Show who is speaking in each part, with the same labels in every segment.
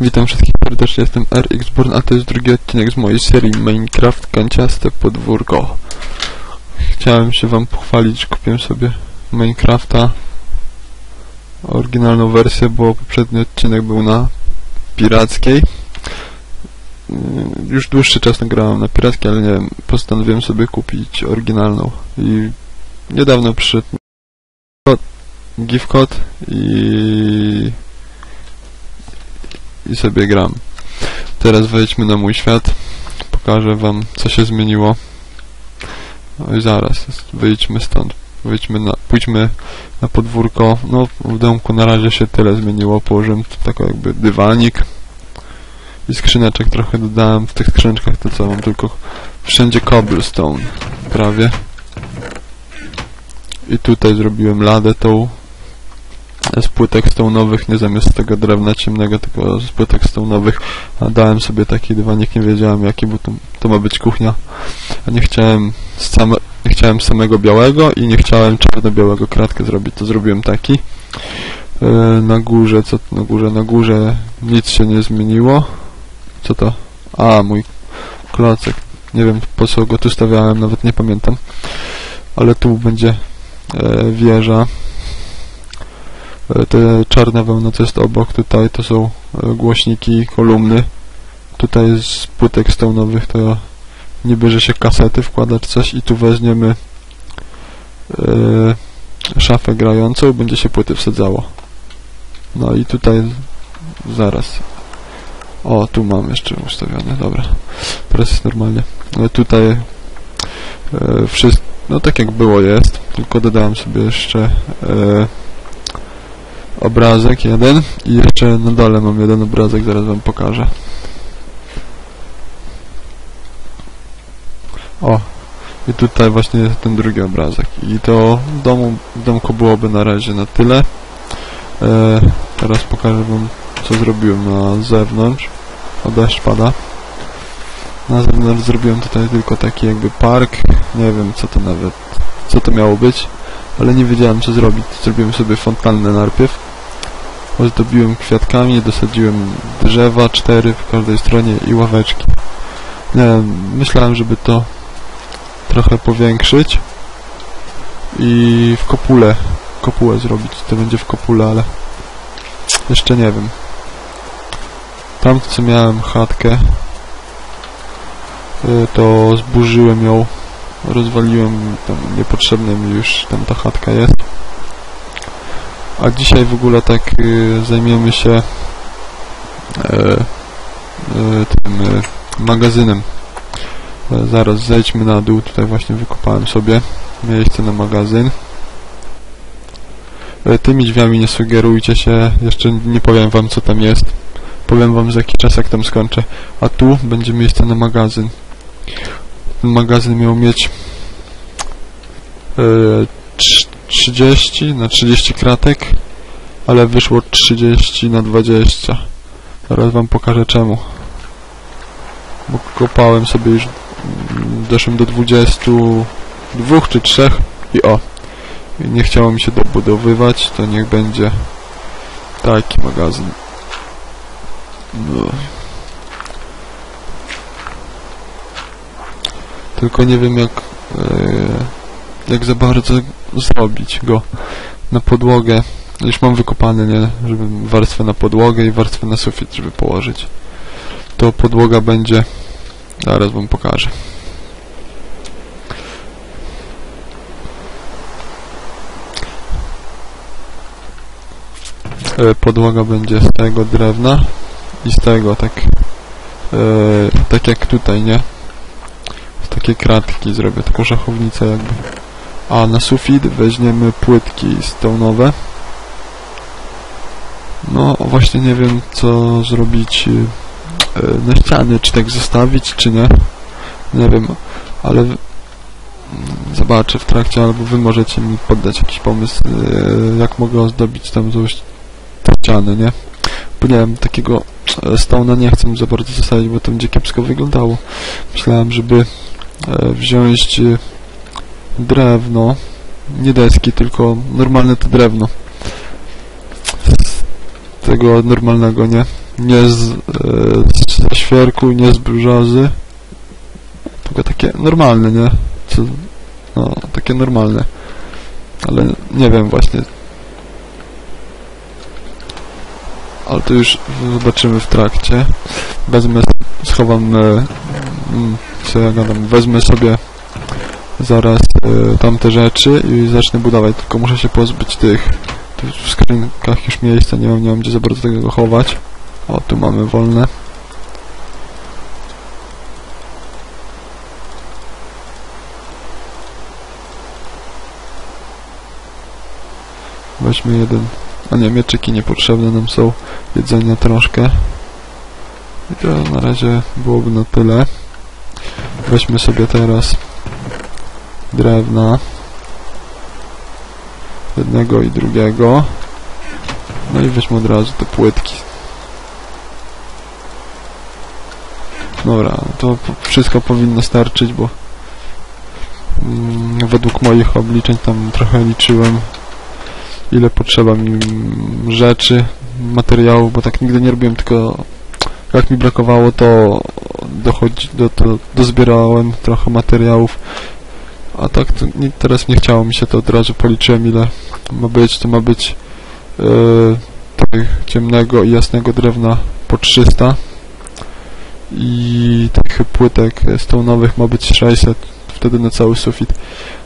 Speaker 1: Witam wszystkich serdecznie, jestem RXBorn, a to jest drugi odcinek z mojej serii Minecraft Kanciaste Podwórko. Chciałem się wam pochwalić, kupiłem sobie Minecrafta oryginalną wersję, bo poprzedni odcinek był na pirackiej. Mm, Już dłuższy czas nagrałem na pirackiej, ale nie wiem, postanowiłem sobie kupić oryginalną i niedawno przyszedł mi kod, i i sobie gram. Teraz wejdźmy na mój świat. Pokażę wam, co się zmieniło. Oj, zaraz, wyjdźmy stąd. Wyjdźmy na, pójdźmy na podwórko. No, w domku na razie się tyle zmieniło. Położyłem tu taki jakby dywanik. I skrzyneczek trochę dodałem. W tych skrzyneczkach to co mam tylko wszędzie cobblestone. Prawie. I tutaj zrobiłem ladę tą z płytek stołnowych, nie zamiast tego drewna ciemnego, tylko z płytek stołnowych. A dałem sobie taki dywanik, nie wiedziałem jaki, bo to, to ma być kuchnia. A nie chciałem, same, nie chciałem samego białego i nie chciałem czarno-białego kratkę zrobić, to zrobiłem taki. E, na górze, co na górze? Na górze nic się nie zmieniło. Co to? A, mój klocek. Nie wiem po co go tu stawiałem, nawet nie pamiętam. Ale tu będzie e, wieża. E, Te czarne wełny, co jest obok tutaj, to są e, głośniki, kolumny. Tutaj z płytek stołnowych to nie bierze się kasety, wkłada czy coś i tu weźmiemy e, szafę grającą, będzie się płyty wsadzało. No i tutaj zaraz. O, tu mam jeszcze ustawione, dobra. Teraz jest normalnie. No tutaj e, wszystko, no tak jak było jest, tylko dodałem sobie jeszcze e, obrazek jeden i jeszcze na dole mam jeden obrazek, zaraz wam pokażę. O, i tutaj właśnie jest ten drugi obrazek. I to domu, domku byłoby na razie na tyle. E, teraz pokażę wam, co zrobiłem na zewnątrz. O, deszcz pada. Na zewnątrz zrobiłem tutaj tylko taki jakby park. Nie wiem, co to nawet, co to miało być. Ale nie wiedziałem, co zrobić. Zrobiłem sobie fontannę najpierw ozdobiłem kwiatkami, dosadziłem drzewa, cztery w każdej stronie i ławeczki. Myślałem, żeby to trochę powiększyć i w kopule, kopułę zrobić. To będzie w kopule, ale jeszcze nie wiem. Tam, co miałem chatkę, y, to zburzyłem ją, rozwaliłem, tam niepotrzebne mi już tam ta chatka jest. A dzisiaj w ogóle tak y, zajmiemy się e, e, tym e, magazynem. E, zaraz zejdźmy na dół, tutaj właśnie wykopałem sobie miejsce na magazyn. E, tymi drzwiami nie sugerujcie się, jeszcze nie powiem wam co tam jest. Powiem wam za jaki czas jak tam skończę. A tu będzie miejsce na magazyn. Ten magazyn miał mieć e, 30 na 30 kratek, ale wyszło 30 na 20. Zaraz wam pokażę czemu. Bo kopałem sobie już, mm, doszłem do 22 czy 3 i o. Nie chciało mi się dobudowywać, to niech będzie taki magazyn. No. Tylko nie wiem jak... E, jak za bardzo zrobić go na podłogę. Już mam wykopane, nie? Żeby warstwę na podłogę i warstwę na sufit, żeby położyć. To podłoga będzie... Zaraz wam pokażę. E, Podłoga będzie z tego drewna i z tego tak e, tak jak tutaj, nie? Z takie kratki zrobię, taką szachownicę jakby. A na sufit weźmiemy płytki stołnowe. No właśnie nie wiem co zrobić y, y, na ściany, czy tak zostawić, czy nie. Nie wiem, ale mm, zobaczę w trakcie, albo wy możecie mi poddać jakiś pomysł, y, jak mogę ozdobić tam tą ś- tę ścianę, nie? Bo nie wiem, takiego e, stona nie chcę za bardzo zostawić, bo to będzie kiepsko wyglądało. Myślałem, żeby e, wziąć drewno, nie deski, tylko normalne to drewno. Z tego normalnego, nie? nie z, e, ze świerku, nie z brzozy, tylko takie normalne, nie? Co, no, takie normalne. Ale nie wiem właśnie. Ale to już zobaczymy w trakcie. Wezmę, schowam, e, mm, co ja gadam, wezmę sobie zaraz e, tamte rzeczy i zacznę budować, tylko muszę się pozbyć tych tu w skrzynkach już miejsca nie mam, nie mam gdzie za bardzo tego chować. O, tu mamy wolne. Weźmy jeden. A nie, mieczyki niepotrzebne nam są. Jedzenia troszkę. I to na razie byłoby na tyle. Weźmy sobie teraz drewna. Jednego i drugiego. No i weźmy od razu te płytki. Dobra, to wszystko powinno starczyć, bo mm, według moich obliczeń tam trochę liczyłem ile potrzeba mi rzeczy, materiału, bo tak nigdy nie robiłem, tylko jak mi brakowało, to dochodzi, do, to dozbierałem trochę materiałów a tak to nie, teraz nie chciało mi się to od razu policzyłem ile ma być, to ma być yy, ciemnego i jasnego drewna po 300 i tych płytek stonowych ma być 600 wtedy na cały sufit.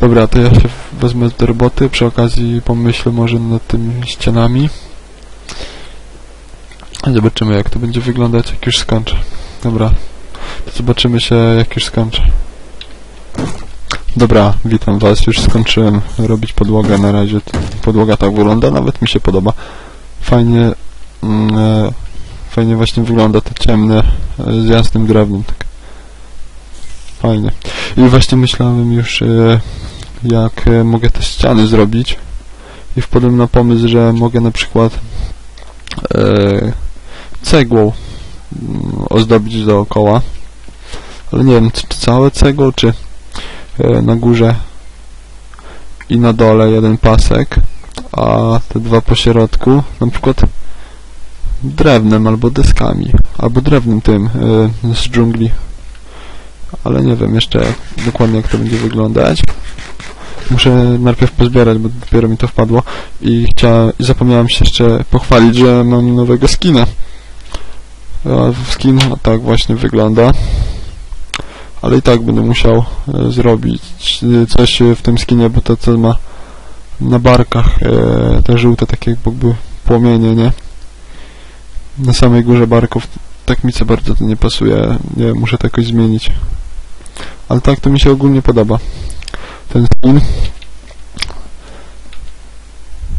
Speaker 1: Dobra, to ja się wezmę do roboty. Przy okazji pomyślę może nad tymi ścianami. Zobaczymy jak to będzie wyglądać jak już skończę. Dobra, to zobaczymy się jak już skończę Dobra, witam was, już skończyłem robić podłogę na razie. Podłoga tak wygląda, nawet mi się podoba. Fajnie, mm, e, fajnie właśnie wygląda to ciemne e, z jasnym drewnem. Tak. Fajnie. I właśnie myślałem już, e, jak mogę te ściany zrobić. I wpadłem na pomysł, że mogę na przykład cegłą mm, ozdobić dookoła. Ale nie wiem, czy całe cegło, czy na górze i na dole jeden pasek, a te dwa po środku na przykład drewnem albo deskami, albo drewnym tym yy, z dżungli. Ale nie wiem jeszcze dokładnie jak to będzie wyglądać. Muszę najpierw pozbierać, bo dopiero mi to wpadło i chciałem, zapomniałem się jeszcze pochwalić, że mam nowego skina. Skin tak właśnie wygląda ale i tak będę musiał e, zrobić e, coś w tym skinie, bo to co ma na barkach e, te żółte takie jakby płomienie, nie? Na samej górze barków tak mi co bardzo to nie pasuje, nie muszę to jakoś zmienić. Ale tak to mi się ogólnie podoba. Ten skin.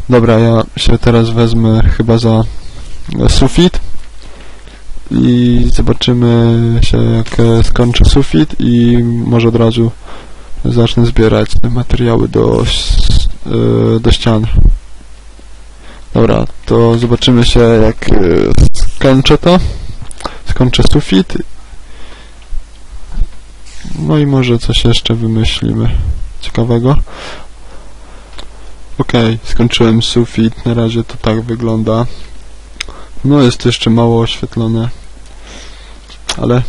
Speaker 1: Dobra, ja się teraz wezmę chyba za sufit i zobaczymy się jak e, skończy sufit i może od razu zacznę zbierać te materiały do, e, do ścian. Dobra, to zobaczymy się jak e, skończę to. Skończę sufit. No i może coś jeszcze wymyślimy ciekawego. Ok, skończyłem sufit. Na razie to tak wygląda. No jest jeszcze mało oświetlone ale e,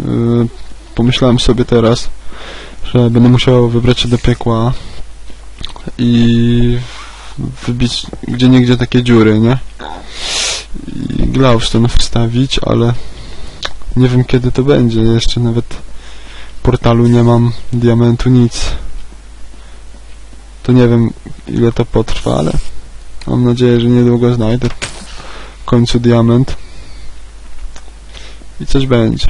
Speaker 1: e, pomyślałem sobie teraz, że będę musiał wybrać się do piekła i wybić gdzie niegdzie takie dziury, nie? I glowstone wstawić, ale nie wiem kiedy to będzie, jeszcze nawet portalu nie mam, diamentu nic. To nie wiem ile to potrwa, ale mam nadzieję, że niedługo znajdę w końcu diament i coś będzie.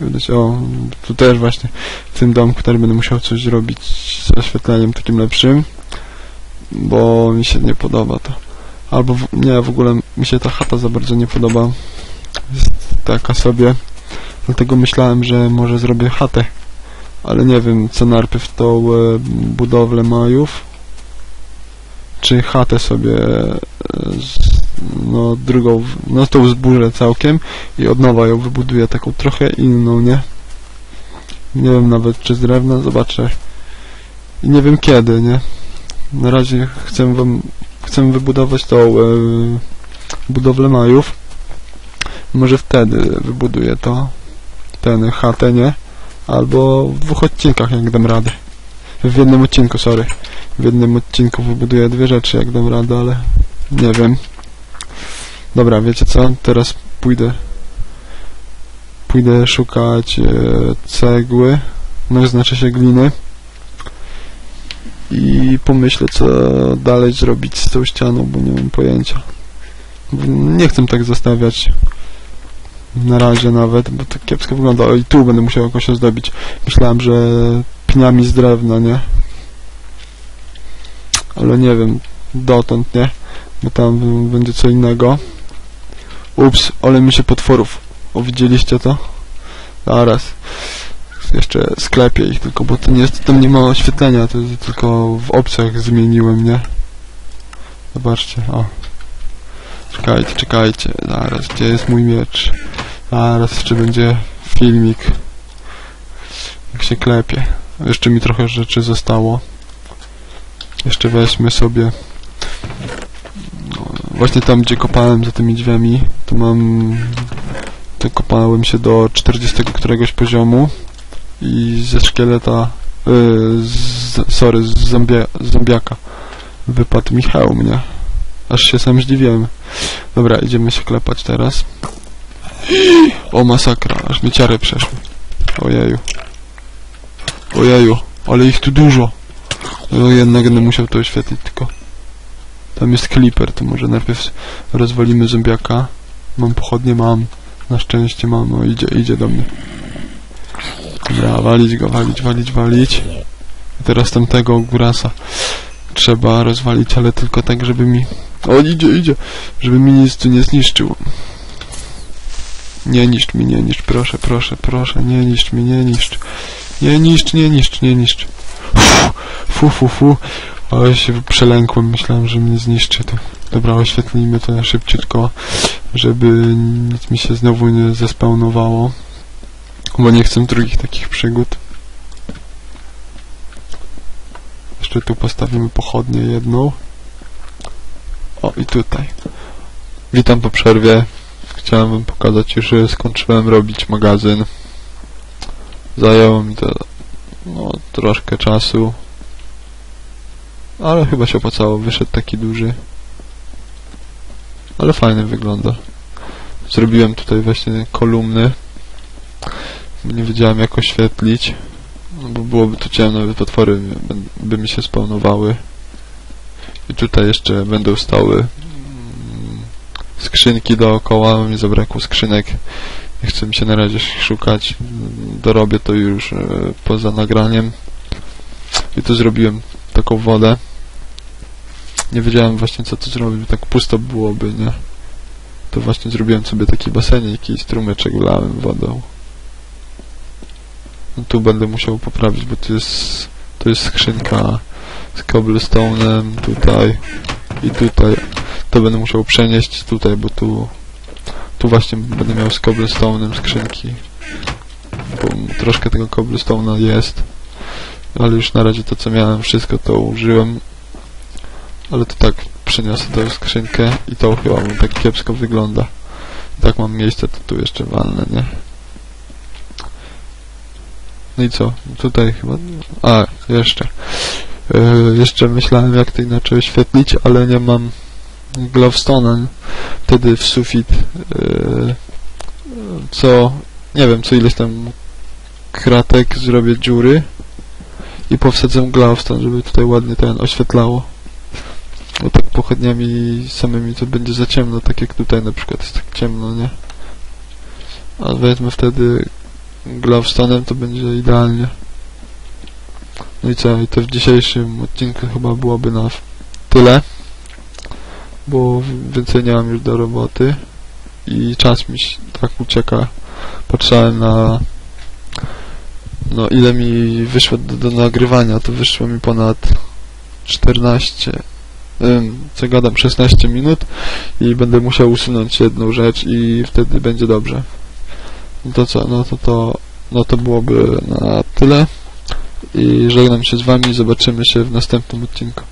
Speaker 1: Widać, o, tu też właśnie w tym domku też będę musiał coś zrobić z oświetleniem takim lepszym, bo mi się nie podoba to. Albo w, nie, w ogóle mi się ta chata za bardzo nie podoba. Jest taka sobie. Dlatego myślałem, że może zrobię chatę. Ale nie wiem, co najpierw tą e, budowlę Majów, czy chatę sobie e, z, no drugą, no tą zburzę całkiem i od nowa ją wybuduję taką trochę inną, nie? Nie wiem nawet czy z drewna, zobaczę. I nie wiem kiedy, nie? Na razie chcę wam, chcę wybudować tą e, budowlę Majów. Może wtedy wybuduję to, ten chatę, nie? Albo w dwóch odcinkach, jak dam radę. W jednym odcinku, sorry. W jednym odcinku wybuduję dwie rzeczy, jak dam radę, ale nie wiem. Dobra, wiecie co? Teraz pójdę pójdę szukać e, cegły, no znaczy się gliny i pomyślę, co dalej zrobić z tą ścianą, bo nie mam pojęcia. Nie chcę tak zostawiać na razie nawet, bo to kiepsko wygląda. O, i tu będę musiał jakoś ozdobić. Myślałem, że pniami z drewna, nie? Ale nie wiem, dotąd, nie? Bo tam będzie co innego. Ups, ale mi się potworów. O, widzieliście to? Zaraz. Jeszcze sklepię ich tylko, bo to nie jest, tam nie ma oświetlenia, to jest tylko w opcjach zmieniłem, nie? Zobaczcie, o. Czekajcie, czekajcie, zaraz, gdzie jest mój miecz? Zaraz jeszcze będzie filmik. Jak się klepie. Jeszcze mi trochę rzeczy zostało. Jeszcze weźmy sobie no, właśnie tam gdzie kopałem za tymi drzwiami to mam to kopałem się do 40 któregoś poziomu i ze szkieleta yy, z, sorry, z, zombie, z zombiaka wypadł mi hełm, nie? Aż się sam zdziwiłem. Dobra, idziemy się klepać teraz. O masakra, aż mi ciary przeszły. Ojeju. Ojeju, ale ich tu dużo. No jednak będę musiał to oświetlić tylko. Tam jest kliper, to może najpierw rozwalimy zombiaka. Mam pochodnie, mam. Na szczęście mam, no idzie, idzie do mnie. Dobra, walić go, walić, walić, walić. I teraz tamtego górasa trzeba rozwalić, ale tylko tak, żeby mi... O, idzie, idzie! Żeby mi nic tu nie zniszczył. Nie niszcz mi, nie niszcz, proszę, proszę, proszę, nie niszcz mi, nie niszcz. Nie niszcz, nie niszcz, nie niszcz. Fu, fu, fu. Ale się przelękłem, myślałem, że mnie zniszczy to. Dobra, oświetlimy to szybciutko, żeby nic mi się znowu nie zespawnowało. Bo nie chcę drugich takich przygód. Jeszcze tu postawimy pochodnię jedną. O, i tutaj. Witam po przerwie. Chciałem wam pokazać że skończyłem robić magazyn. Zajęło mi to no, troszkę czasu. Ale chyba się opłacało. Wyszedł taki duży. Ale fajny wygląda. Zrobiłem tutaj właśnie kolumny. Nie wiedziałem jak oświetlić. No bo byłoby to ciemno, by potwory by, by mi się spawnowały. I tutaj jeszcze będą stały mm, skrzynki dookoła. Mi zabrakło skrzynek. Nie chcę mi się na razie szukać. Dorobię to już e, poza nagraniem. I tu zrobiłem taką wodę. Nie wiedziałem właśnie co tu zrobić, tak pusto byłoby, nie? To właśnie zrobiłem sobie taki basenik i strumyczek wlałem wodą. No tu będę musiał poprawić, bo tu jest, tu jest skrzynka z cobblestone'em, tutaj i tutaj. To będę musiał przenieść tutaj, bo tu tu właśnie będę miał z cobblestone'em skrzynki. Bo troszkę tego cobblestone'a jest. Ale już na razie to co miałem, wszystko to użyłem. Ale to tak przyniosę tę skrzynkę i to chyba tak kiepsko wygląda. Tak mam miejsce, to tu jeszcze walnę, nie? No i co? Tutaj chyba... A, jeszcze. Yy, jeszcze myślałem jak to inaczej oświetlić, ale nie mam glowstone'a wtedy w sufit yy, co nie wiem, co ileś tam kratek zrobię dziury i powsadzę glowstone, żeby tutaj ładnie ten oświetlało bo tak pochodniami samymi to będzie za ciemno, tak jak tutaj na przykład jest tak ciemno, nie? A wezmę wtedy glowstone'em to będzie idealnie. No i co? I to w dzisiejszym odcinku chyba byłoby na tyle. Bo więcej nie mam już do roboty. I czas mi tak ucieka. Patrzałem na no ile mi wyszło do, do nagrywania, to wyszło mi ponad 14 co gadam 16 minut i będę musiał usunąć jedną rzecz i wtedy będzie dobrze. No to co, no to to, no to byłoby na tyle i żegnam się z wami, zobaczymy się w następnym odcinku.